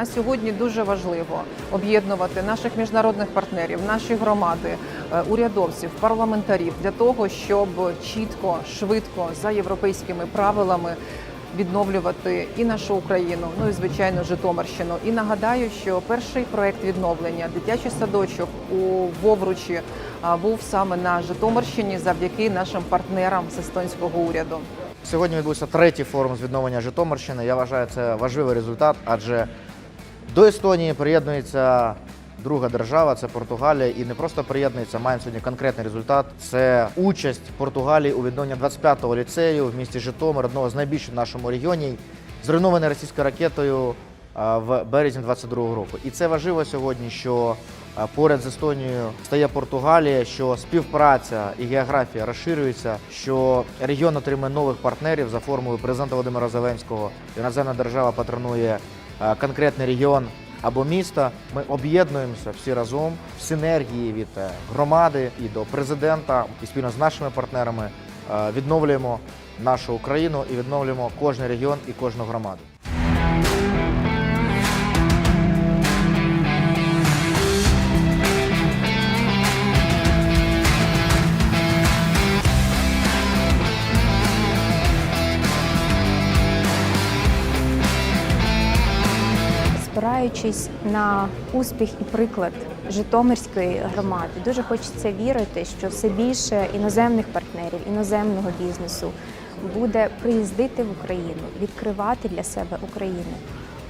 На сьогодні дуже важливо об'єднувати наших міжнародних партнерів, наші громади, е, урядовців, парламентарів для того, щоб чітко, швидко за європейськими правилами відновлювати і нашу Україну, ну і звичайно Житомирщину. І нагадаю, що перший проект відновлення дитячий садочок у Вовручі був саме на Житомирщині завдяки нашим партнерам з естонського уряду. Сьогодні відбувся третій форум з відновлення Житомирщини. Я вважаю, це важливий результат, адже до Естонії приєднується друга держава, це Португалія, і не просто приєднується, маємо сьогодні конкретний результат. Це участь Португалії у відновленні 25-го ліцею в місті Житомир, одного з найбільших в нашому регіоні, зруйнований російською ракетою в березні 22-го року. І це важливо сьогодні, що поряд з Естонією стає Португалія, що співпраця і географія розширюється, що регіон отримує нових партнерів за формулою президента Володимира Зеленського. Іноземна держава патронує конкретний регіон або міста. Ми об'єднуємося всі разом в синергії від е, громади і до президента, і спільно з нашими партнерами е, відновлюємо нашу Україну і відновлюємо кожен регіон і кожну громаду. Спираючись на успіх і приклад Житомирської громади, дуже хочеться вірити, що все більше іноземних партнерів, іноземного бізнесу буде приїздити в Україну, відкривати для себе Україну,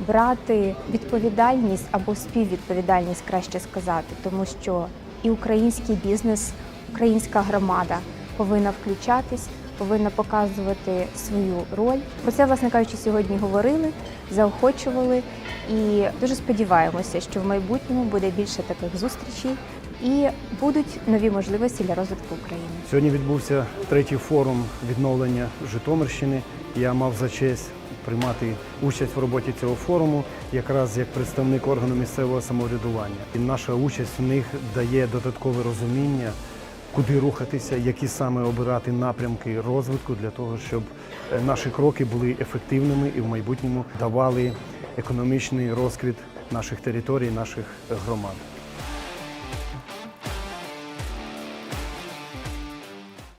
брати відповідальність або співвідповідальність, краще сказати, тому що і український бізнес, українська громада повинна включатись, повинна показувати свою роль. Про це, власне кажучи, сьогодні говорили, заохочували і дуже сподіваємося, що в майбутньому буде більше таких зустрічей і будуть нові можливості для розвитку України. Сьогодні відбувся третій форум відновлення Житомирщини. Я мав за честь приймати участь в роботі цього форуму, якраз як представник органу місцевого самоврядування. І наша участь в них дає додаткове розуміння, куди рухатися, які саме обирати напрямки розвитку для того, щоб е, наші кроки були ефективними і в майбутньому давали економічний розквіт наших територій, наших е, громад.